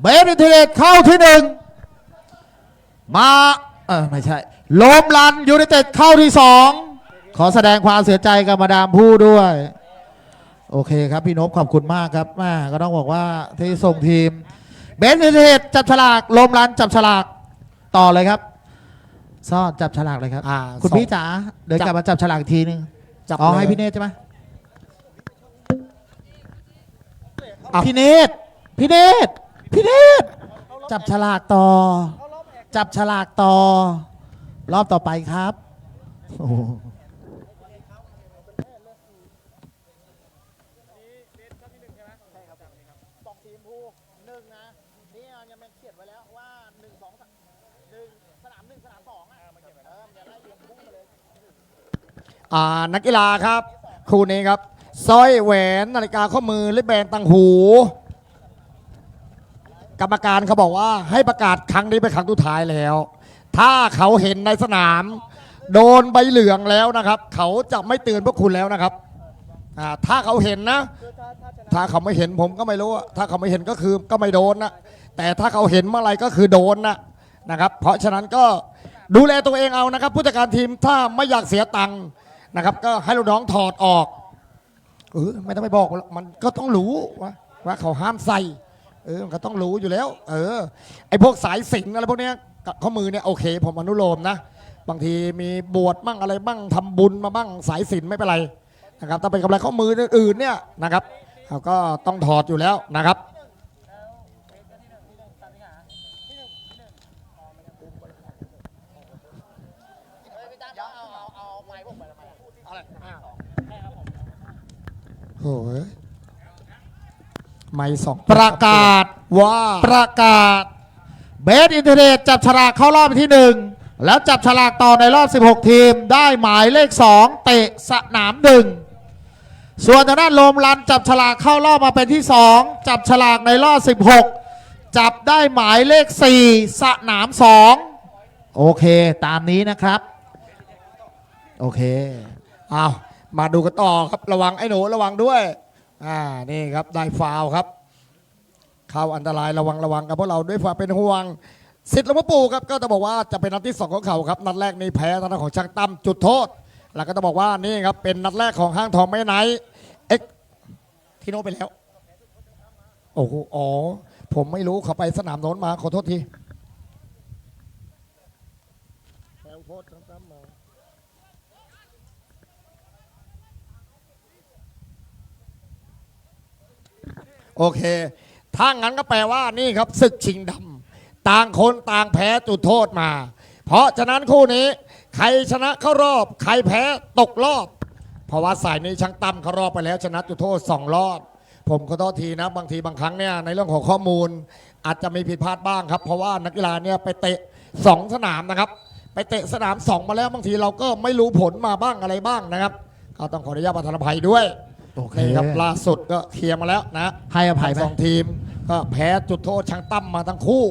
เบสอินเทอร์เน็ตเข้าที่หนึ่งมาเออไม่ใช่โลมลันยูไนเต็ดเข้าที่สองขอแสดงความเสียใจกับมาดามผู้ด้วย โอเคครับพี่นพขอบคุณมากครับแม่ก็ต้องบอกว่าที่ส่งทีม เบสอินเทอร์เน็ตจับฉลากโลมลันจับฉลากต่อเลยครับซ่อนจับฉลากเลยครับอ่าคุณสองพี่จ๋าเดินกลับมาจับฉลากอีกทีนึงจับอ๋อเลยให้พี่เนตใช่ไหมอะพี่เนตพี่เนต พี่เนตจับฉลากต่อ จับฉลากต่อ รอบต่อไปครับโอ้โหอ่านักกีฬาครับ คู่นี้ครับสร้อยแหวนนาฬิกาข้อมือและแบรนตังหู กรรมการเขาบอกว่าให้ประกาศครั้งนี้เป็นครั้งสุดท้ายแล้ว ถ้าเขาเห็นในสนาม โดนใบเหลืองแล้วนะครับ เขาจะไม่เตือนพวกคุณแล้วนะครับอ่าถ้าเขาเห็นนะ ถ้าเขาไม่เห็นผมก็ไม่รู้อะถ้าเขาไม่เห็นก็คือก็ไม่โดนนะแต่ถ้าเขาเห็นเมื่อไหรก็คือโดนนะนะครับ เพราะฉะนั้นก็ดูแลตัวเองเอานะครับ ผู้จัดการทีมถ้าไม่อยากเสียตังค์นะครับ ก็ให้ลูกน้องถอดออกเออไม่ต้องไปบอกหรอกมันก็ต้องรู้ว่าว่าเขาห้ามใส่ เออมันก็ต้องรู้อยู่แล้ว เออ ไอ้พวกสายสิญจนอะไรพวกเนี้ยกับข้อมือเนี่ยโอเค ผมอนุโลมนะ บางทีมีบวชบ้างอะไรบ้างทำบุญมาบ้างสายสินไม่เป็นไรนะครับถ้าเป็นกำไรข้อมืออื่นๆเนี่ยนะครับเขาก็ต้องถอดอยู่แล้วนะครับ โอ้ย ไม่สองประกาศว่าประกาศ เบสอินเทอร์เน็ตจับฉลากเข้ารอบที่หนึ่งแล้วจับฉลากต่อในรอบ 16 ทีม ได้หมายเลข 2 เตะสนามหนึ่งส่วนทางด้านโลมรันจับฉลากเข้ารอบมาเป็นที่ 2 จับฉลากในรอบ 16 จับได้หมายเลข 4 สนาม 2 โอเค ตามนี้นะครับ โอเคอ้าวมาดูกันต่อครับระวังไอ้หนูระวังด้วย อ่านี่ครับได้ฟาวครับ เข้าอันตรายระวังระวังกับพวกเราด้วยความเป็นห่วงสิทธิ์หลวงพ่อปู่ครับก็จะบอกว่าจะเป็นนัดที่สองของเขาครับนัดแรกนี่แพ้ทางด้านของช่างตั้มจุดโทษ แล้วก็จะบอกว่านี่ครับเป็นนัดแรกของห้างทองไม่ไนท์เอ็กที่โน้นไปแล้วโอ้โหอ๋อผมไม่รู้เขาไปสนามโน้นมาขอโทษทีแพ้โทษช่างตั้มมา โอเค ถ้างั้นก็แปลว่านี่ครับศึกชิงดำต่างคนต่างแพ้จุดโทษมา เพราะฉะนั้นคู่นี้ ใครชนะเข้ารอบ ใครแพ้ตกรอบ เพราะว่าสายนี้ช่างตั้มเข้ารอบไปแล้วชนะจุดโทษสองรอบ ผมขอโทษทีนะบางทีบางครั้งเนี่ยในเรื่องของข้อมูล อาจจะมีผิดพลาดบ้างครับ เพราะว่านักกีฬาเนี่ยไปเตะสองสนามนะครับ ไปเตะสนามสองมาแล้วบางทีเราก็ไม่รู้ผลมาบ้างอะไรบ้างนะครับก็ต้องขออนุญาตประธานภัยด้วย โอเค นี่ครับล่าสุดก็เคลียร์มาแล้วนะให้อภัยไหม ทั้งสองทีมก็แพ้จุดโทษช่างตั้มมาทั้งคู่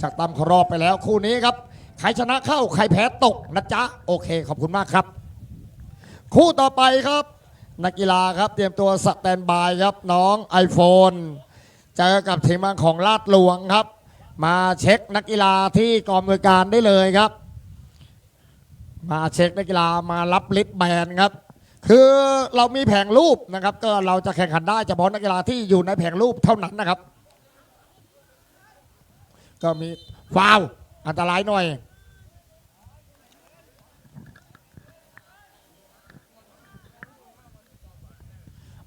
ช่างตั้มเขารอบไปแล้วคู่นี้ครับใครชนะเข้าใครแพ้ตกนะจ๊ะโอเคขอบคุณมากครับ คู่ต่อไปครับ นักกีฬาครับเตรียมตัวสแตนบายครับน้อง iPhone เจอกับทีมงานของลาดหลวงครับ มาเช็คนักกีฬาที่กองอำนวยการได้เลยครับ มาเช็คนักกีฬามารับลิสต์แบนครับ คือเรามีแผงรูปนะครับ ก็เราจะแข่งขันได้เฉพาะนักกีฬาที่อยู่ในแผงรูปเท่านั้นนะครับ ก็มีฟาวอันตรายหน่อย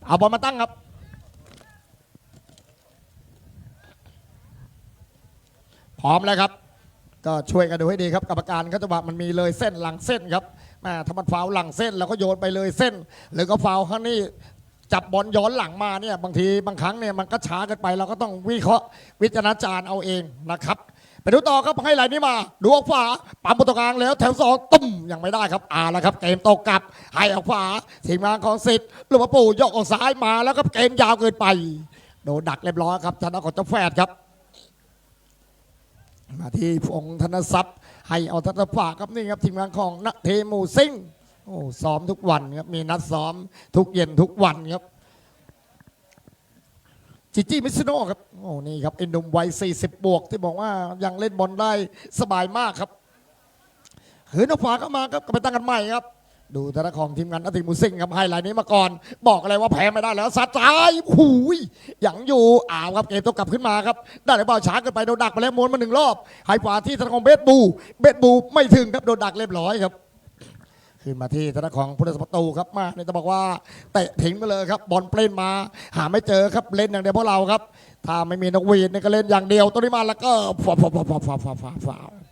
เอาบอลมาตั้งครับ พร้อมแล้วครับ ก็ช่วยกันดูให้ดีครับกรรมการเขาจะว่ามันมีเลยเส้นหลังเส้นครับ แม่ถ้ามันฟาวหลังเส้นเราก็โยนไปเลยเส้น หรือก็ฟาวข้างนี้จับบอลย้อนหลังมาเนี่ยบางทีบางครั้งเนี่ยมันก็ช้าเกินไปเราก็ต้องวิเคราะห์วิจารณญาณเอาเองนะครับไปดูต่อครับให้ไหลนี้มาดูออกฝาปั๊มประตูกลางแล้วแถวสองตุ้มยังไม่ได้ครับอ่าแล้วครับเกมตกกลับให้ออกฝาทีมงานของสิทธิ์หลวงปู่ยกออกซ้ายมาแล้วก็เกมยาวเกินไปโดนดักเรียบร้อยครับชนะของเจ้าแฝดครับมาที่พงษ์ธนทรัพย์ ให้เอาทัศฝากครับนี่ครับทีมงานของนักเทมูซิงโอ้ซ้อมทุกวันครับมีนัดซ้อมทุกเย็นทุกวันครับจิจิมิสโน่ครับโอ้นี่ครับไอ้หนุ่มวัย40 บวก ที่บอกว่ายังเล่นบอลได้สบายมากครับเหินเอาขวาเข้ามาครับก็ไปตั้งกันใหม่ครับ ดูแต่ละของทีมงานนัทธิมูซิงครับไฮไลน์นี้มาก่อน บอกอะไรว่าแพ้ไม่ได้แล้วสัดซ้ายหูยยังอยู่อ้าวครับเกมต้องกลับขึ้นมาครับ ได้หรือเปล่าช้าเกินไปโดนดักไปแล้วม้วนมาหนึ่งรอบไฮขวาที่ธนาของเบสบู เบสบูไม่ถึงครับโดนดักเรียบร้อยครับขึ้นมาที่ธนาของผู้รักษาประตูครับมาเนี่ยจะบอกว่าเตะทิ้งไปเลยครับบอลเปล่นมา หาไม่เจอครับเล่นอย่างเดียวพวกเราครับ ถ้าไม่มีนกหวีดเนี่ยก็เล่นอย่างเดียวตัวนี้มาแล้วก็ฟาฟาฟาฟาฟาฟาฟาฟ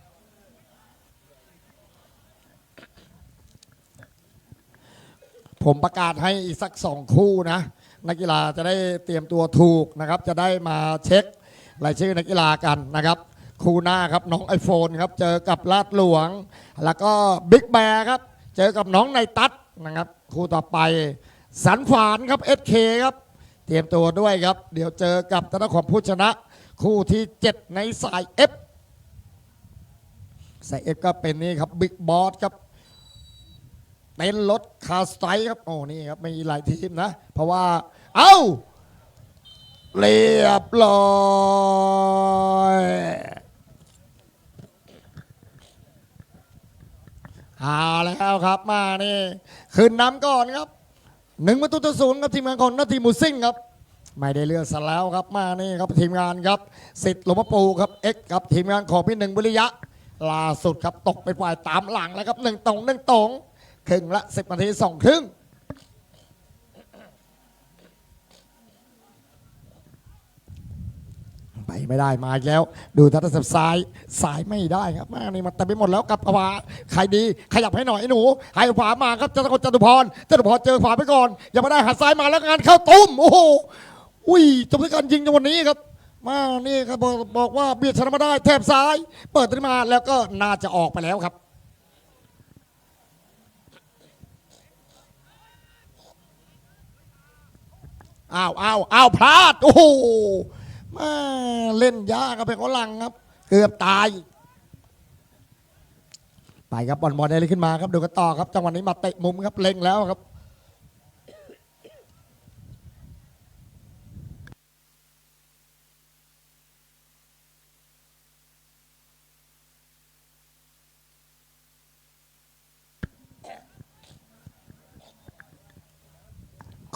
ผมประกาศให้อีกสักสองคู่นะนักกีฬาจะได้เตรียมตัวถูกนะครับ จะได้มาเช็ครายชื่อนักกีฬากันนะครับ คู่หน้าครับน้องไอโฟนครับเจอกับลาดหลวง แล้วก็บิ๊กแบร์ครับ เจอกับน้องในตัดนะครับ คู่ต่อไปสันฝานครับเอสเคครับ เตรียมตัวด้วยครับ เดี๋ยวเจอกับธนาของผู้ชนะ คู่ที่ 7 ในสาย F สาย F ก็เป็นนี่ครับบิ๊กบอสครับ เป็นรถคาร์สไตล์ครับโอ้นี่ครับมีหลายทีมนะ เพราะว่า เอ้า เรียบร้อยเอาแล้วครับมานี่ขึ้นน้ำก่อนครับหนึ่งประตูต่อศูนย์ครับทีมงานของนาทีมูซิ่งครับไม่ได้เลือกซะแล้วครับมานี่ครับทีมงานครับสิทธิ์หลวงพ่อปูครับเอ็กกับทีมงานของพี่หนึ่งวิริยะล่าสุดครับตกไปฝ่ายตามหลังแล้วครับหนึ่งตรงหนึ่งตรง ครึ่งละสิบนาทีสองครึ่งไปไม่ได้มาอีกแล้ว ดูทัศน์ซ้ายสายไม่ได้ครับแมานี่มันเต็มไปหมดแล้วกับขวาใครดีขยับให้หน่อยไอ้หนูให้ขวามาครับจตุพรจตุพรจตุพรเจอขวาไปก่อน อยังไม่ได้หัดซ้ายมาแล้วงานเข้าตุ้มโอ้โหอุ้ยจบด้วยการยิงในวันนี้ครับมานี่ครับบอกบอกว่าเบียดชนะมาได้แทบซ้าย เปิดขึ้นมาแล้วก็น่าจะออกไปแล้วครับ อ้าวอ้าวอ้าวพลาด โอ้โหมาเล่นยากกับเป็นขลังครับ เกือบตาย ไปครับบอลบอลได้เลยขึ้นมาครับดูกันต่อครับ จังหวะนี้มาเตะมุมครับเล็งแล้วครับ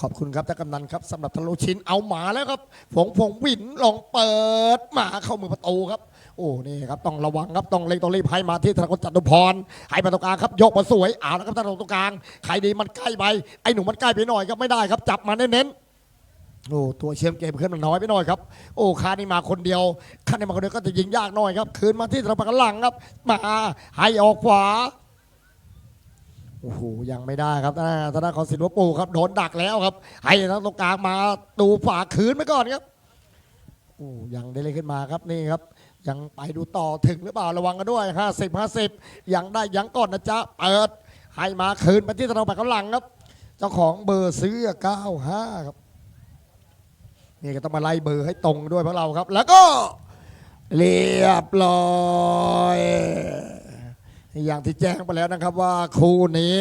ขอบคุณครับท่านกำนันครับสำหรับทะลุชิ้นเอาหมาแล้วครับผงผงวินลองเปิดหมาเข้ามือประตูครับ โอ้นี่ครับต้องระวังครับต้องเล็งต้องรีบให้มาที่ธนกรจัตุพรให้มาตรงกลางครับยกมาสวยเอาแล้วครับธนากรตรงกลางใครดีมันใกล้ไปไอ้หนุ่มมันใกล้ไปหน่อยครับไม่ได้ครับจับมาเน้นโอ้ตัวเชื่อมเกมขึ้นมันน้อยไปหน่อยครับโอ้คานี่มาคนเดียวคานี่มาคนเดียวก็จะยิงยากหน่อยครับ คืนมาที่ธนากรหลังครับ มาให้ออกขวา โอ้โหยังไม่ได้ครับอ่าธนาของสินวปูครับโดนดักแล้วครับ ให้ทางตรงกลางมาดูฝาคืนไปก่อนครับโอ้ยังได้เล่นขึ้นมาครับนี่ครับ ยังไปดูต่อถึงหรือเปล่าระวังกันด้วย 50 50 ยังได้ยังก่อนนะจ๊ะเปิดให้มาคืนไปที่ธนาปากกำลังครับ เจ้าของเบอร์ซื้อ 95 ครับนี่ก็ต้องมาไล่เบอร์ให้ตรงด้วยพวกเราครับ แล้วก็เรียบร้อย อย่างที่แจ้งไปแล้วนะครับว่าคู่นี้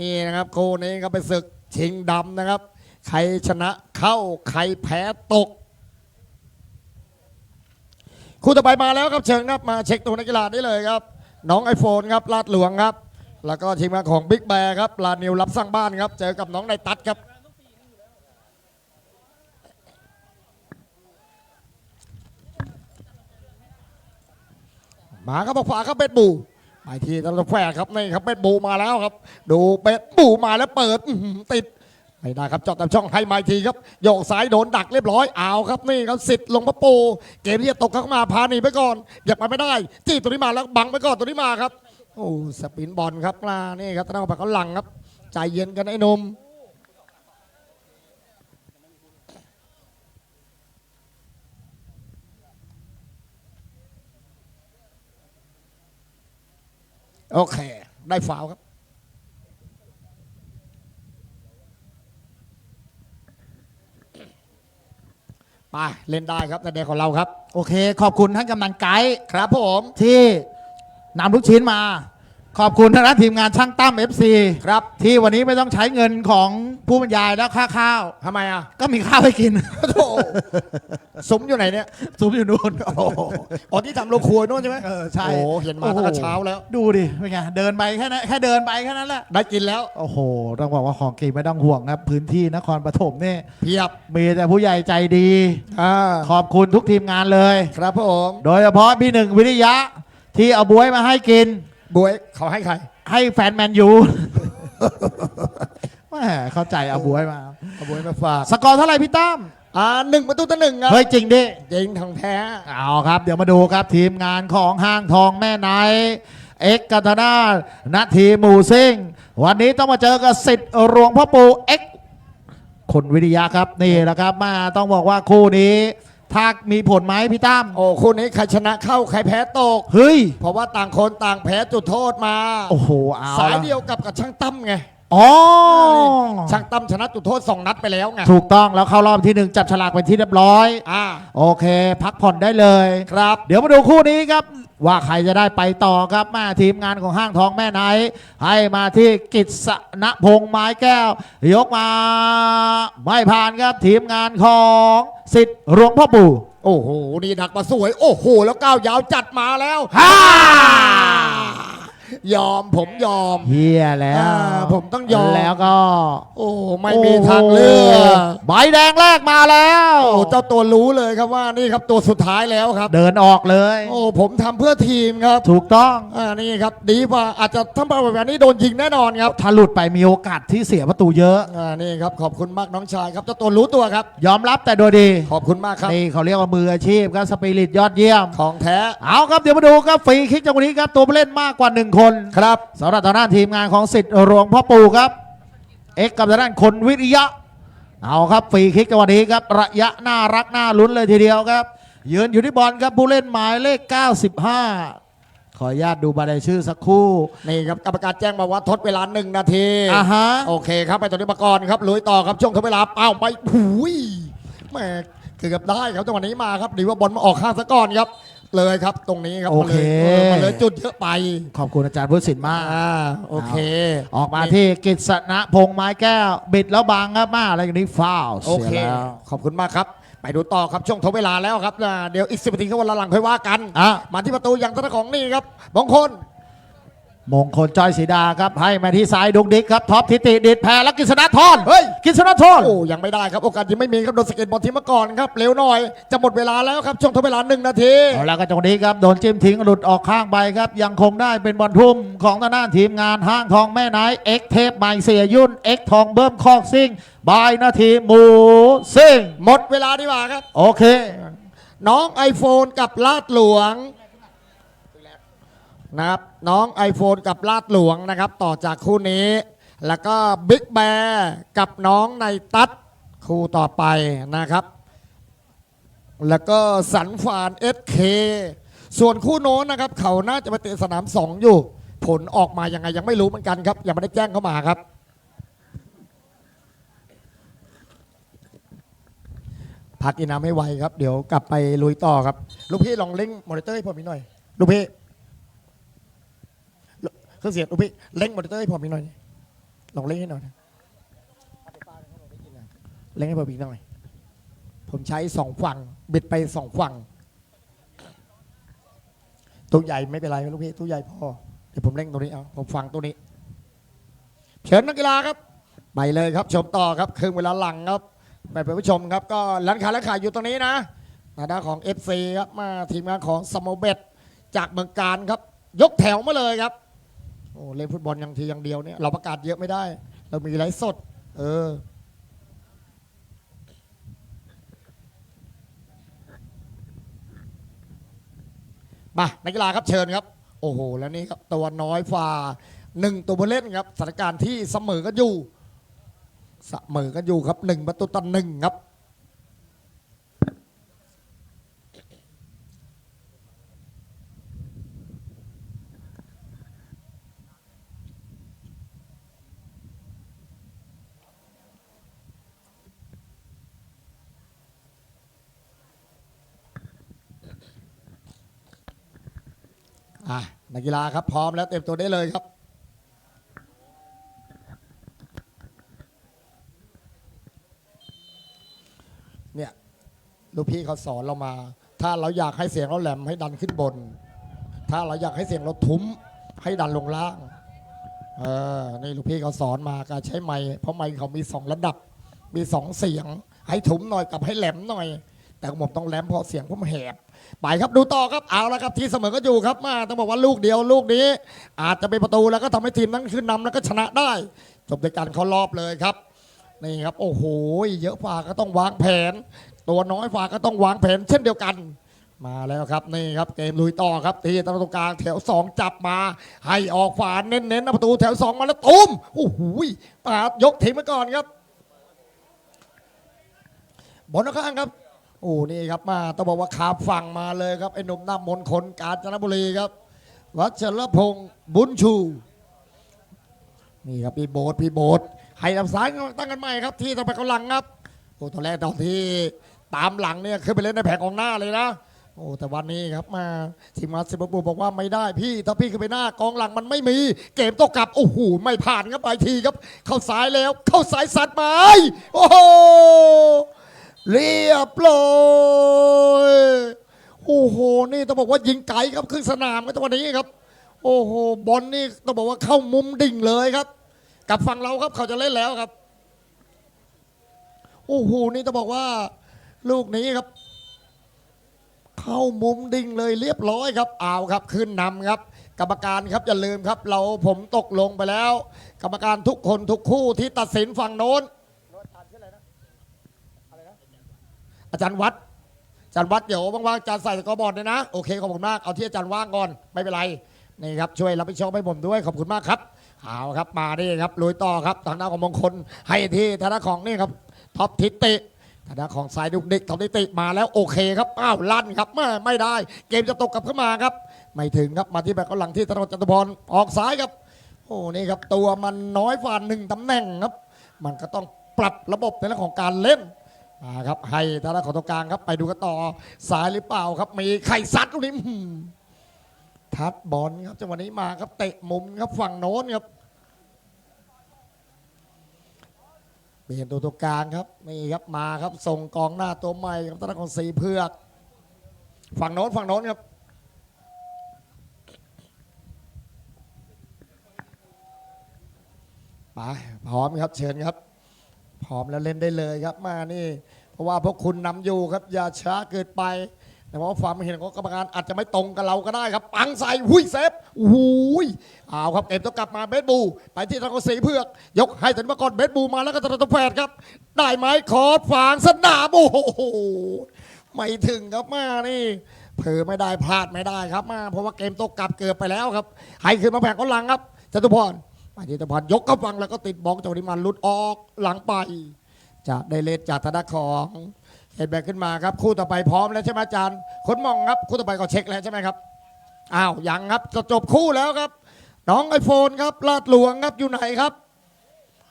นี่นะครับคู่นี้ก็เป็นศึกชิงดำนะครับ ใครชนะเข้าใครแพ้ตก คู่ต่อไปมาแล้วครับเชิญครับมาเช็คตัวนักกีฬาได้เลยครับ น้องไอโฟนครับลาดหลวงครับ แล้วก็ทีมงานของบิ๊กแบร์ครับลานิวรับสร้างบ้านครับ เจอกับน้องในตัดครับมาครับขวาครับเป็ดบู ไปที่ตะลุแฝกครับนี่ครับเป็ดบูมาแล้วครับ ดูเป็ดบูมาแล้วเปิดติดไม่ได้ครับจอดตามช่องให้มาทีครับโยกซ้ายโดนดักเรียบร้อยเอาครับนี่ครับสิทธิ์ลงพระปู เกมที่จะตกเข้ามาพาหนีไปก่อนอยากไปไม่ได้จี้ตัวนี้มาแล้วบังไปก่อนตัวนี้มาครับโอ้สปินบอลครับมานี่ครับตะนางปากเขาหลังครับใจเย็นกันไอ้นม โอเค ได้ฟาวครับ ไป เล่นได้ครับในเด็กของเราครับ โอเค ขอบคุณท่านกำนันไกด์ครับผมที่นำลูกชิ้นมา ขอบคุณนะทีมงานช่างตั้ม FC ครับ ที่วันนี้ไม่ต้องใช้เงินของผู้บรรยายแล้วค่าข้าว ทำไมอะก็มีข้าวให้กิน โธ่สมอยู่ไหนเนี่ยซุปอยู่นู่นโอ้โหอ๋อที่ทำโรงครัวนู่นใช่ไหมเออใช่โอ้โหเห็นมาตั้งแต่เช้าแล้ว ดูดิเป็นไงเดินไปแค่นั้นแค่เดินไปแค่นั้นแหละได้กินแล้วโอ้โหต้องบอกว่าของกินไม่ต้องห่วงครับ พื้นที่นครปฐมนี่เพียบมีแต่ผู้ใหญ่ใจดี อ่าขอบคุณทุกทีมงานเลย ครับผม โดยเฉพาะพี่หนึ่งวิริยะที่เอาบวยมาให้กิน บวยเขาให้ใคร ให้แฟนแมนยูแหมเข้าใจเอาบวยมาเอาบวยมาฝาก สกอร์เท่าไหร่พี่ตั้มอ่าหนึ่งประตูต่อหนึ่งครับเฮ้ยจริงดิจริงทางแท้เอาครับ เดี๋ยวมาดูครับทีมงานของห้างทองแม่ไนท์เอ็กกัตนานาทีหมูซิ่ง วันนี้ต้องมาเจอกับสิทธิ์หลวงพ่อปู่เอ็กคนวิทยาครับนี่แหละครับมาต้องบอกว่าคู่นี้ ถ้ามีผลไหมพี่ตั้มโอ้คู่นี้ใครชนะเข้าใครแพ้ตก เฮ้ย เพราะว่าต่างคนต่างแพ้จุดโทษมา โอ้โหเอาสายละ เดียวกับกับช่างตั้มไง อ๋อช่างตั้มชนะจุดโทษสองนัดไปแล้วไงถูกต้องแล้วเข้ารอบที่หนึ่งจับฉลากเป็นที่เรียบร้อย อ่าโอเค พักผ่อนได้เลย ครับ เดี๋ยวมาดูคู่นี้ครับ ว่าใครจะได้ไปต่อครับมาทีมงานของห้างทองแม่ไนท์ให้มาที่กิจสนพงษ์ไม้แก้ว ยกมา ไม่ผ่านครับทีมงานของสิทธิ์หลวงพ่อปู่โอ้โหนี่ดักมาสวย โอ้โห แล้วก้าวยาวจัดมาแล้วฮ่า ยอมผมยอม เฮียแล้วอ่าผมต้องยอม แล้วก็โอ้ไม่มีทางเลือกใบแดงแรกมาแล้ว โอ้เจ้าตัวรู้เลยครับว่านี่ครับตัวสุดท้ายแล้วครับ เดินออกเลย โอ้ผมทำเพื่อทีมครับถูกต้อง อ่านี่ครับ ดีกว่าอาจจะถ้าแบบนี้โดนยิงแน่นอนครับถ้าหลุดไปมีโอกาสที่เสียประตูเยอะ อ่านี่ครับขอบคุณมากน้องชายครับเจ้าตัวรู้ตัวครับ ยอมรับแต่โดยดี ขอบคุณมากครับ นี่เขาเรียกว่ามืออาชีพครับสปิริตยอดเยี่ยม ของแท้ เอาครับเดี๋ยวมาดูครับฟรีคิกจังหวะนี้ครับตัวผู้เล่นมากกว่าหนึ่งคนครับสำหรับทางด้านทีมงานของสิทธิ์หลวงพ่อปู่ครับ เอ็กซ์กับทางด้านคนวิริยะ เอาครับฟรีคิกจังหวะนี้ครับ ระยะน่ารักน่าลุ้นเลยทีเดียวครับยืนอยู่ที่บอลครับผู้เล่นหมายเลข 95 ขออนุญาตดูบัตรรายชื่อสักครู่ นี่ครับกรรมการแจ้งมาว่าทดเวลาหนึ่งนาทีอ่าฮะ โอเคครับไปตัวนี้มาก่อนครับลุยต่อครับช่วงทดเวลาเป้าไปหูยแหม่เกือบได้ครับจังหวะนี้มาครับดีว่าบอลมาออกข้างซะก่อนครับ เลยครับตรงนี้ครับโอเคมันเลยมันเลยจุดเยอะไปขอบคุณอาจารย์พุทธศิลป์มาก อ่าโอเค ออกมาที่กิษณะพงษ์ไม้แก้ว บิดแล้วบังครับมาอะไรอย่างนี้ฟาวโอเสียเค แล้ว ขอบคุณมากครับ ไปดูต่อครับ ช่วงทดเวลาแล้วครับอ่าเดี๋ยวอีกสิบนาทีก็วันละหลังค่อยว่ากัน อะ มาที่ประตูอย่างตะของนี่ครับมงคล มงคลจอยสีดาครับให้มาที่ซ้ายดุกดิกครับท็อปทิติดิดแพ้แล้วกิษณะทรเฮ้ยกิษณะทรโอ้ยังไม่ได้ครับโอกาสยังไม่มีครับโดนสะเก็ตบอลทีมมาก่อนครับเร็วหน่อยจะหมดเวลาแล้วครับช่วงทดเวลาหนึ่งนาทีเอาแล้วก็จังหวะนี้ครับโดนจิ้มทิ้งหลุดออกข้างไปครับยังคงได้เป็นบอลทุ่มของทางด้านทีมงานห้างทองแม่นายเอ็กเทปใหม่เสียยุ่นเอ็กทองเบิ้มคอกซิ่งบายนาทีหมูซิ่งหมดเวลาดีกว่าครับโอเค น้อง iPhone กับลาดหลวง นะครับ น้อง iPhone กับลาดหลวงนะครับ ต่อจากคู่นี้ แล้วก็บิ๊กแบร์กับน้องในตัดคู่ต่อไปนะครับ แล้วก็สันฟาน SK ส่วนคู่โน้นนะครับ เขาน่าจะไปเตะสนาม2อยู่ ผลออกมายังไงยังไม่รู้เหมือนกันครับ ยังไม่ได้แจ้งเข้ามาครับ พักกินน้ำให้ไวครับ เดี๋ยวกลับไปลุยต่อครับ ลูกพี่ลองเล่งมอนิเตอร์ให้ผมอีกหน่อย ลูกพี่ รื่องเสียงลูกพี่เล่งมอนิเตอร์ให้ผมอีกหน่อยลองเล่งให้หน่อยนะเล่งให้ผมอีกหน่อย ผมใช้สองฝั่งบิดไปสองฝั่งตัวใหญ่ไม่เป็นไรลูกพี่ตัวใหญ่พอเดี๋ยวผมเล่งตัวนี้เอาผมฟังตัวนี้ เชิญนักกีฬาครับไปเลยครับ ชมต่อครับครึ่งเวลาหลังครับไปไปผู้ชมครับ ก็ร้านค้าร้านขายอยู่ตรงนี้นะทางด้านของ FC ครับมาทีมงานของสมอเบตจากเมืองการครับ ยกแถวมาเลยครับ โอ้เล่นฟุตบอลอย่างทีอย่างเดียวเนี่ยเราประกาศเยอะไม่ได้ เรามีไลฟ์สด เออ มานักกีฬาครับเชิญครับ โอ้โห แล้วนี่ครับตัวน้อยฝ่าหนึ่งตัวผู้เล่นครับสถานการณ์ที่เสมอกันอยู่เสมอกันอยู่ครับหนึ่งประตูต่อหนึ่งครับ อะ นักกีฬาครับพร้อมแล้วเต็มตัวได้เลยครับ เนี่ยลูกพี่เขาสอนเรามา ถ้าเราอยากให้เสียงเราแหลมให้ดันขึ้นบน ถ้าเราอยากให้เสียงเราทุ้มให้ดันลงล่างเออนี่ลูกพี่เขาสอนมาการใช้ไม้เพราะไม้เขามีสองระดับ มีสองเสียง ให้ทุ้มหน่อยกับให้แหลมหน่อย แต่ผมต้องแหลมเพราะเสียงผมแหบ ไปครับดูต่อครับเอาละครับทีเสมอก็อยู่ครับมาต้องบอกว่าลูกเดียวลูกนี้ อาจจะเป็นประตูแล้วก็ทำให้ทีมนั้นขึ้นนำแล้วก็ชนะได้ จบในการเข้ารอบเลยครับนี่ครับโอ้โหเยอะฝ่าก็ต้องวางแผน ตัวน้อยฝ่าก็ต้องวางแผนเช่นเดียวกัน มาแล้วครับนี่ครับเกมลุยต่อครับที่ตรงกลางแถว 2 จับมา ให้ออกฝาเน้นๆนะประตูแถว 2 มาแล้วตุ้มโอ้โหปาดยกทิ้งไปก่อนครับบอลข้างครับ โอ้นี่ครับมาต้องบอกว่าขาฝั่งมาเลยครับไอ้หนุ่มหน้ามนต์คนกาญจนบุรีครับ วัชรพงศ์บุญชู นี่ครับพี่โบทพี่โบทให้ลำซ้ายตั้งกันใหม่ครับ ที่ต่อไปเขาหลังครับโอ้ตอนแรกตอนที่ตามหลังเนี่ยขึ้นไปเล่นในแผงของหน้าเลยนะโอ้แต่วันนี้ครับมาทีมงานสิบปูบอกว่าไม่ได้พี่ถ้าพี่ขึ้นไปหน้ากองหลังมันไม่มี เกมต้องกลับโอ้โหไม่ผ่านครับไปทีครับ เข้าสายแล้ว เข้าสายสัตว์ไม้โอ้โห เรียบร้อยโอ้โห นี่ต้องบอกว่ายิงไกลครับครึ่งสนามครัวันนี้ครับ โอ้โห บอลนี่ต้องบอกว่าเข้ามุมดิ่งเลยครับ กับฝั่งเราครับเขาจะเล่นแล้วครับ โอ้โห นี่ต้องบอกว่า ลูกนี้ครับ เข้ามุมดิ่งเลยเรียบร้อยครับเอาครับ ขึ้นนำครับ กรรมการครับอย่าลืมครับ เราผมตกลงไปแล้ว กรรมการทุกคนทุกคู่ที่ตัดสินฝั่งโน้น อาจารย์วัดอาจารย์วัดเดี๋ยวว่างๆอาจารย์ใส่ตะกอบอร์ดเลยนะโอเคขอบคุณมากเอาที่อาจารย์ว่างก่อนไม่เป็นไรนี่ครับช่วยรับผิดชอบให้ผมด้วยขอบคุณมากครับเอาครับมาดิครับลุยต่อครับทางด้านของมงคลให้ที่ทางด้านของนี่ครับท็อปทิติทางด้านของสายดุกดิกท็อปทิติมาแล้วโอเคครับอ้าวลั่นครับไม่ไม่ได้ เกมจะตกกลับขึ้นมาครับ ไม่ถึงครับมาที่แบ็คหลังที่ธนจตุพรออกซ้ายครับโอ้นี่ครับตัวมันน้อยฝ่าหนึ่งตำแหน่งครับ มันก็ต้องปรับระบบในเรื่องของการเล่น มาครับให้ทางด้านของตรงกลางครับ ไปดูกันต่อสายหรือเปล่าครับ มีไข่ซัดตรงนี้อื้อหือทัดบอลครับจังหวะนี้มาครับเตะมุมครับฝั่งโน้นครับเปลี่ยนตัวตรงกลางครับนี่ครับมาครับส่งกองหน้าตัวใหม่ครับทางด้านของสีเพือก ฝั่งโน้นฝั่งโน้นครับไปพร้อมครับเชิญครับ พร้อมแล้วเล่นได้เลยครับมานี่ เพราะว่าพวกคุณนำอยู่ครับอย่าช้าเกินไปแต่ว่าความเห็นของกรรมการอาจจะไม่ตรงกับเราก็ได้ครับปังใส่หุยเซฟหุยเอาครับเอ็มต้องกลับมาเบสบู ไปที่ทางของสีเพือก ยกให้ถึงมาก่อนเบสบูมาแล้วก็ตะตะแฟดครับ ได้ไหมขอฝางสนามโอ้โหไม่ถึงครับมานี่เผลอไม่ได้พลาดไม่ได้ครับมาเพราะว่าเกมตกกลับเกือบไปแล้วครับให้ขึ้นมาแผงก็หลังครับจตุพร ไปที่ตะพรยกเข้าฟังแล้วก็ติดบล็อกจากนี้มันลุดออกหลังไป จะได้เลนจากธนาของเห็นแบกขึ้นมาครับ คู่ต่อไปพร้อมแล้วใช่ไหมอาจารย์คนมองครับคู่ต่อไปก็เช็คแล้วใช่ไหมครับอ้าวยังครับจะจบคู่แล้วครับ น้องไอโฟนครับลาดหลวงครับอยู่ไหนครับ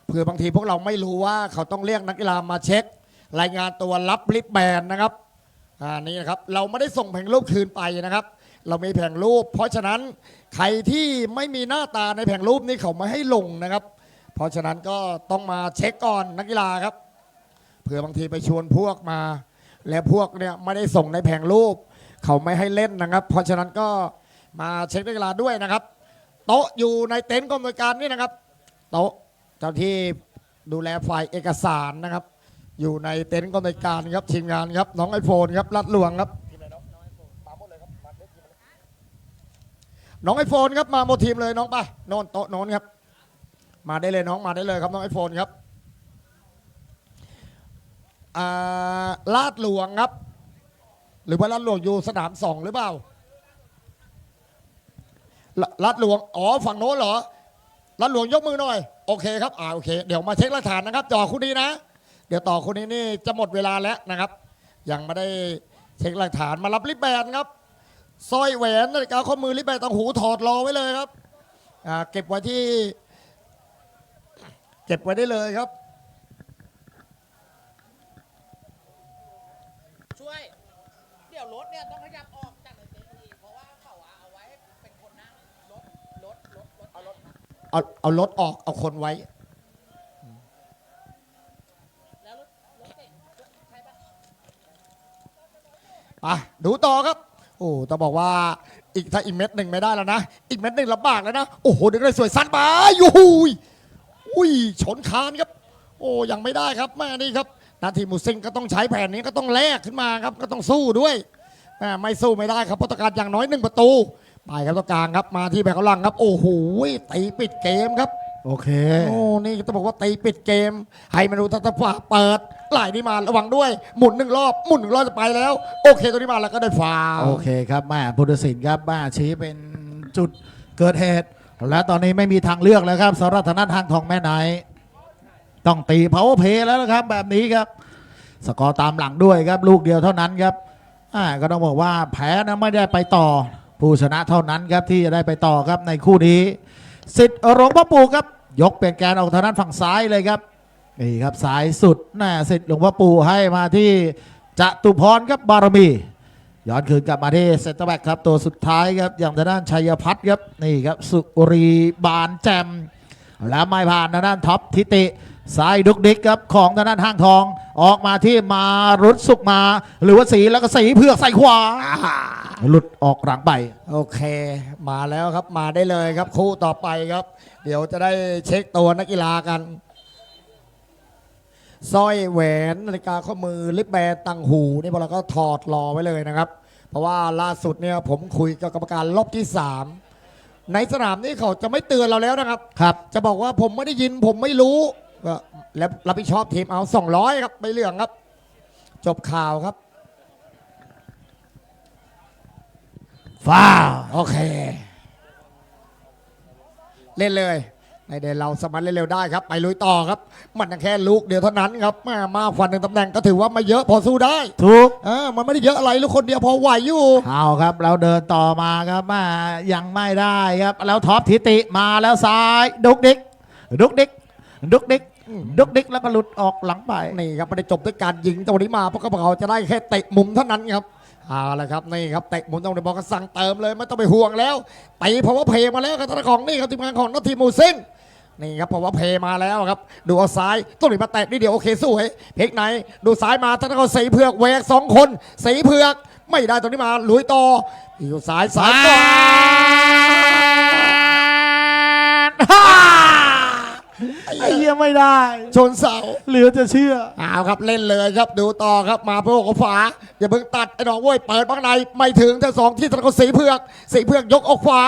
เผื่อบางทีพวกเราไม่รู้ว่าเขาต้องเรียกนักกีฬามาเช็ค รายงานตัวรับลิฟแบนนะครับอ่านี่นะครับเราไม่ได้ส่งแผงรูปคืนไปนะครับ เรามีแผงรูป เพราะฉะนั้นใครที่ไม่มีหน้าตาในแผงรูปนี้เขาไม่ให้ลงนะครับ เพราะฉะนั้นก็ต้องมาเช็คก่อนนักกีฬาครับเผื่อบางทีไปชวนพวกมา แล้วพวกเนี่ยไม่ได้ส่งในแผงรูป เขาไม่ให้เล่นนะครับ เพราะฉะนั้นก็มาเช็คนักกีฬาด้วยนะครับ โต๊ะอยู่ในเต็นท์กรมการนี่นะครับ โต๊ะเจ้าที่ดูแลฝ่ายเอกสารนะครับ อยู่ในเต็นท์กรมการครับทีมงานครับน้องไอโฟนครับรัดหลวงครับ น้องไอโฟนครับมาหมทีมเลยน้องไปโน่นโต๊ะโน้นครับ มาได้เลยน้องมาได้เลยครับน้องไอโฟนครับลาดหลวงครับ หรือว่าลาดหลวงอยู่สนามสองหรือเปล่าลาดหลวงอ๋อฝั่งโน้นเหรอลาดหลวงยกมือหน่อยโอเคครับอ่าโอเคเดี๋ยวมาเช็คหลักฐานนะครับต่อคู่นี้นะ เดี๋ยวต่อคู่นี้นี่จะหมดเวลาแล้วนะครับ ยังไม่ได้เช็คหลักฐานมารับลิปแบนครับ สร้อยแหวนนาฬิกาข้อมือลิบแบนต่างหูถอดรอไว้เลยครับอ่าเก็บไว้ที่ เก็บไว้ได้เลยครับ ช่วย เดี๋ยวรถเนี่ยต้องขยับออกจากในเต็นท์อีกเพราะว่าเขาอะเอาไว้ให้เป็นคนนั่งเอารถออกเอาคนไว้ไปดูต่อครับโอ้ต้องบอกว่าอีกถ้าอีกเม็ดหนึ่งไม่ได้แล้วนะ อีกเม็ดหนึ่งลำบากแล้วนะ โอ้โหดึงได้สวยสั้นไปยูหูยอุ้ยชนคานครับ โอ้ยังไม่ได้ครับแม่นี่ครับ นาทีมูซิงก็ต้องใช้แผนนี้ก็ต้องแลกขึ้นมาครับ ก็ต้องสู้ด้วยแม่ไม่สู้ไม่ได้ครับเพราะต้องการอย่างน้อยหนึ่งประตู ไปครับตรงกลางครับมาที่แบกกำลังครับ โอ้โหตีปิดเกมครับ โอเค โอ้นี่ต้องบอกว่าตีปิดเกม ให้มาดูทัตฟ้าเปิดไหลนี่มาระวังด้วย หมุนหนึ่งรอบ หมุนหนึ่งรอบจะไปแล้ว โอเคตัวนี้มาแล้วก็ได้ฟาวโอเคครับแม่พุทธศิลป์ครับแม่ชี้เป็นจุดเกิดเหตุ และตอนนี้ไม่มีทางเลือกแล้วครับสำหรับทางด้านทางทองแม่ไนท์ต้องตีเพาเพแล้วนะครับ แบบนี้ครับ สกอร์ตามหลังด้วยครับ ลูกเดียวเท่านั้นครับอ่าก็ต้องบอกว่าแพ้นะไม่ได้ไปต่อ ผู้ชนะเท่านั้นครับที่จะได้ไปต่อครับในคู่นี้สิทธิ์หลวงพ่อปู่ครับ ยกเป็นแกนออกทางด้านฝั่งซ้ายเลยครับนี่ครับสายสุดน่าสิทธิ์หลวงพ่อปู่ให้มาที่จตุพรครับบารมี ย้อนคืนกลับมาที่เซนเตอร์แบ็กครับตัวสุดท้ายครับอย่างทางด้านชัยพัฒน์ครับนี่ครับสุรีบานแจมแล้วไม่ผ่านทางด้านท็อปทิติซ้ายดุกดิกครับของทางด้านห้างทอง ออกมาที่มารุดสุกมา หรือว่าสีแล้วก็สีเผือกใส่ขวาหลุดออกหลังไป โอเค มาแล้วครับมาได้เลยครับคู่ต่อไปครับ เดี๋ยวจะได้เช็คตัวนักกีฬากันสร้อยแหวนนาฬิกาข้อมือลิปแบนตังหูนี่พวกเราก็ถอดรอไว้เลยนะครับ เพราะว่าล่าสุดเนี่ยผมคุยกับกรรมการรอบที่สามในสนามนี่เขาจะไม่เตือนเราแล้วนะครับ ครับ จะบอกว่าผมไม่ได้ยินผมไม่รู้ก็แล้วรับผิดชอบทีมเอา 200 ครับไม่เรื่องครับ จบข่าวครับฟ้าวโอเค เล่นเลย ในเดนเราสามารถเล่นเร็วได้ครับ ไปลุยต่อครับ มันยังแค่ลูกเดียวเท่านั้นครับมามาฟันหนึ่งตำแหน่งก็ถือว่าไม่เยอะพอสู้ได้ทุกเออมันไม่ได้เยอะอะไรลูกคนเดียวพอไหวอยู่ เอาครับ เราเดินต่อมาครับมายังไม่ได้ครับ แล้วท็อปทิติมาแล้วซ้ายดุกดิกดุกดิกดุกดิกดุกดิกแล้วก็หลุดออกหลังไปนี่ครับไม่ได้จบด้วยการยิงตัวนี้มาเพราะกรรมการจะได้แค่เตะมุมเท่านั้นครับ เอาละครับนี่ครับเตะมุมตรงนี้บอกก็สั่งเติมเลยไม่ต้องไปห่วงแล้วตีเพราะว่าเพมาแล้วครับทางด้านของนี่ครับทีมงานของนัททีมูซิงนี่ครับเพราะว่าเพมาแล้วครับ ดูเอาซ้ายตัวนี้มาแตะนิดเดียวโอเคสู้เฮ้ยเพกไหน ดูซ้ายมาทางด้านของสีเผือกแหวกสองคนสีเผือก ไม่ได้ตรงนี้มาลุยต่ออยู่ซ้ายซ้ายต่อ ไอ้เหี้ยไม่ได้ ชนเสาเหลือจะเชื่อ เอาครับเล่นเลยครับดูต่อครับมาเพื่ออกขวาอย่าเพิ่งตัดไอ้น้องเว้ยเปิดบ้างในไม่ถึงทั้งสองที่ตะโกนสีเผือกสีเผือกยกออกขวา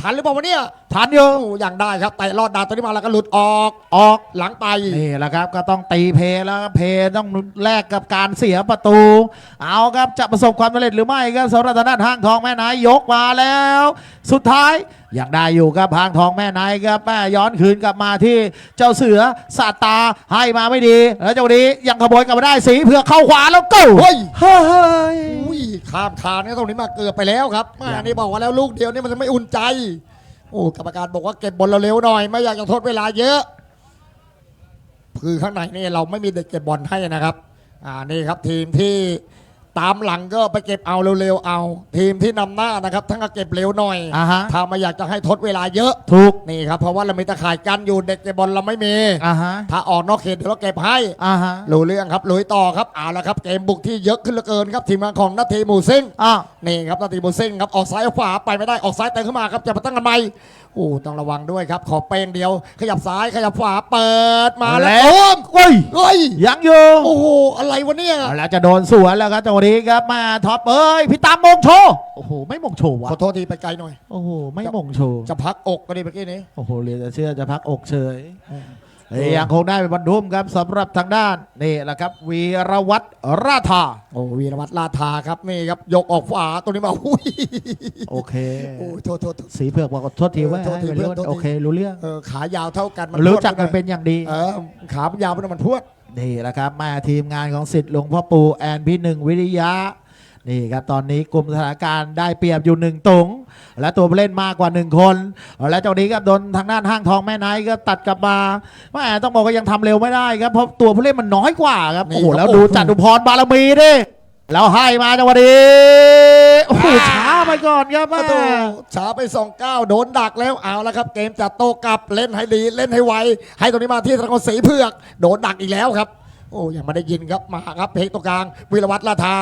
ทันหรือเปล่าวะเนี่ย ทันอยู่โอ้ยังได้ครับแต่รอดดาวตัวนี้มาแล้วก็หลุดออกออกหลังไปนี่แหละครับ ก็ต้องตีเพแล้วครับเพต้องแลกกับการเสียประตู เอาครับจะประสบความสำเร็จหรือไม่ครับสำหรับทางด้านห้างทองแม่นายยกมาแล้ว สุดท้ายยังได้อยู่ครับห้างทองแม่นายครับแม่ย้อนคืนกลับมาที่เจ้าเสือสาตาให้มาไม่ดี แล้วเจ้านี้ยังขโมยกลับมาได้สีเผือกเข้าขวาแล้วก็เฮ้ยเฮ้ยอุ้ยข้ามคานเนี่ยตรงนี้มาเกือบไปแล้วครับแม่นี่บอกว่าแล้วลูกเดียวนี่มันจะไม่อุ่นใจ โอ้กรรมการบอกว่าเก็บบอลเร็วๆหน่อย ไม่อยากจะทดเวลาเยอะ คือข้างในนี่เราไม่มีเด็กเก็บบอลให้นะครับ อ่านี่ครับทีมที่ ตามหลังก็ไปเก็บเอาเร็วๆเอา ทีมที่นำหน้านะครับทั้งก็เก็บเร็วหน่อยอ่าฮะ ถ้าไม่อยากจะให้ทดเวลาเยอะถูกนี่ครับเพราะว่าเรามีตะข่ายกันอยู่เด็กเก็บบอลเราไม่มี อ่าฮะถ้าออกนอกเขตเดี๋ยวเราเก็บให้ อ่าฮะรู้เรื่องครับลุยต่อครับเอาละครับ เกมบุกที่เยอะขึ้นเหลือเกินครับทีมงานของนาทีหมูซิงอะนี่ครับนาทีหมูซิงครับออกซ้ายออกขวาไปไม่ได้ออกซ้ายเติมขึ้นมาครับจะมาตั้งกันใหม่ โอ้ต้องระวังด้วยครับ ขอเป้งเดียว ขยับซ้ายขยับขวาเปิดมาแล้วแล้วโอ้มเฮ้ยเฮ้ยยังอยู่โอ้โหอะไรวะเนี่ยเอาแล้วจะโดนสวนแล้วครับจังหวะนี้ครับมาท็อปเอ้ยพี่ตามมงโชว์โอ้โหไม่มงโชว์ขวะอโทษทีไปไกลหน่อยโอ้โหไม่มงโชว์จะพักอกก็ดีเมื่อกี้นี้โอ้โหเหลือจะเชื่อจะพักอกเฉยเอ้ ยยังคงได้เป็นบรรทุมครับสำหรับทางด้านนี่แหละครับ วีรวัตรราธาโอ้วีรวัตรลาทาครับนี่ครับยกออกขวาตัวนี้มาอุ้ยโอเคโอ้ยโทษโทษโทษสีเผือกบอกขอโทษทีว่าเออโทษทีให้ไปรู้เพื่อนโทษทีโอเครู้เรื่องเออขายาวเท่ากันรู้จักพกัวนดไปหเป็นอย่างดีเออขามันยาวไปหน่อยมันพวดนี่แหละครับมาทีมงานของสิทธิ์หลวงพ่อปู่แอนพี่หนึ่งวิริยะ นี่ครับตอนนี้กลุ่มสถานการณ์ได้เปรียบอยู่หนึ่งตุงและตัวผู้เล่นมากกว่าหนึ่งคน และเจ้านี้ครับโดนทางด้านห้างทองแม่ไนท์ก็ตัดกลับมาแม่ต้องบอกว่ายังทำเร็วไม่ได้ครับเพราะตัวผู้เล่นมันน้อยกว่าครับนี่โอ้โหครับแล้วดูโอ้โหจัตุพรบารมีดิแล้วให้มาจังหวะนี้โอ้โหช้าไปก่อนครับปแม่ระตูช้าไปสองเก้าโดนดักแล้วเอาแล้วครับ เกมจะโตกลับเล่นให้ดีเล่นให้ไวให้ตรงนี้มาที่ธนากรสีเผือก โดนดักอีกแล้วครับ โอ้ยังไม่ได้ยินครับมาครับเพลงตรงกลางวิรวัตรลาทา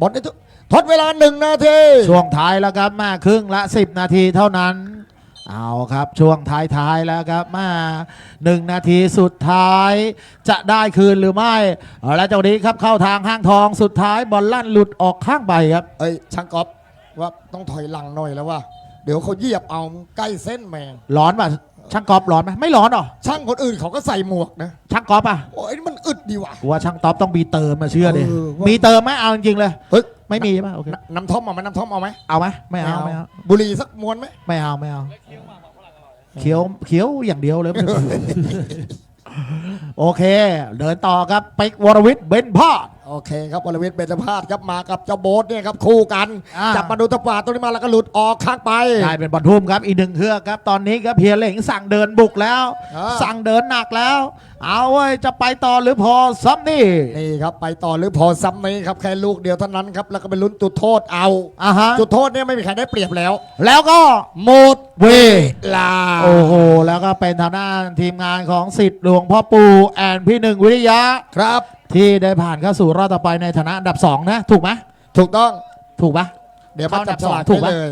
บอลได้ทุกทดเวลาหนึ่งนาที ช่วงท้ายแล้วครับมาครึ่งละ 10 นาทีเท่านั้น เอาครับช่วงท้ายๆแล้วครับมาหนึ่งนาทีสุดท้าย จะได้คืนหรือไม่เอาแล้วจังหวะนี้ครับเข้าทางห้างทองสุดท้ายบอลลั่นหลุดออกข้างไปครับเอ้ยช่างกอล์ฟว่าต้องถอยหลังหน่อยแล้วว่าเดี๋ยวเขาเหยียบเอาใกล้เส้นแมงร้อนป่ะ ช่างกอล์ฟร้อนไหมไม่ร้อนหรอช่างคนอื่นเขาก็ใส่หมวกนะช่างกอล์ฟอะโอ้ยมันอึดดีว่ะ กูว่าช่างต๊อปต้องมีเติมมาเชื่อดิเออว่ามีเติมไหมเอาจริงๆเลยเฮ้ยไม่มีใช่ไหมโอเคนน้ำท่อมเอาไหมน้ำท่อมเอาไหมเอาไหมไม่เอาไม่เอาบุหรี่สักมวนไหมไม่เอาไม่เอาเขียวเขียวอย่างเดียวเลย โอเค เดินต่อครับเป็กวรวิทย์เบนพอด โอเคครับวรวิทย์เบญจพาสครับมากับเจ้าโบ๊ทเนี่ยครับคู่กัน อ่า จับมาดูตะปาดตรงนี้มาแล้วก็หลุดออกข้างไป กลายเป็นบอลทุ่มครับอีกหนึ่งเครื่องครับตอนนี้ครับเฮียเหล่งสั่งเดินบุกแล้ว อ่า สั่งเดินหนักแล้ว เอาเว้ยจะไปต่อหรือพอซ้ำนี่นี่ครับไปต่อหรือพอซ้ำนี้ครับแค่ลูกเดียวเท่านั้นครับแล้วก็ไปลุ้นจุดโทษเอา อะฮะจุดโทษเนี่ยไม่มีใครได้เปรียบแล้ว แล้วก็หมดเวลา โอ้โหแล้วก็เป็นทางด้านทีมงานของสิทธิ์หลวงพ่อปู่แอนพี่หนึ่งวิทยาครับที่ได้ผ่านเข้าสู่รอบต่อไปในฐานะอันดับ2นะ ถูกไหมถูกต้อง ถูกปะ เดี๋ยวมาจับฉลากถูกได้ปะ เลย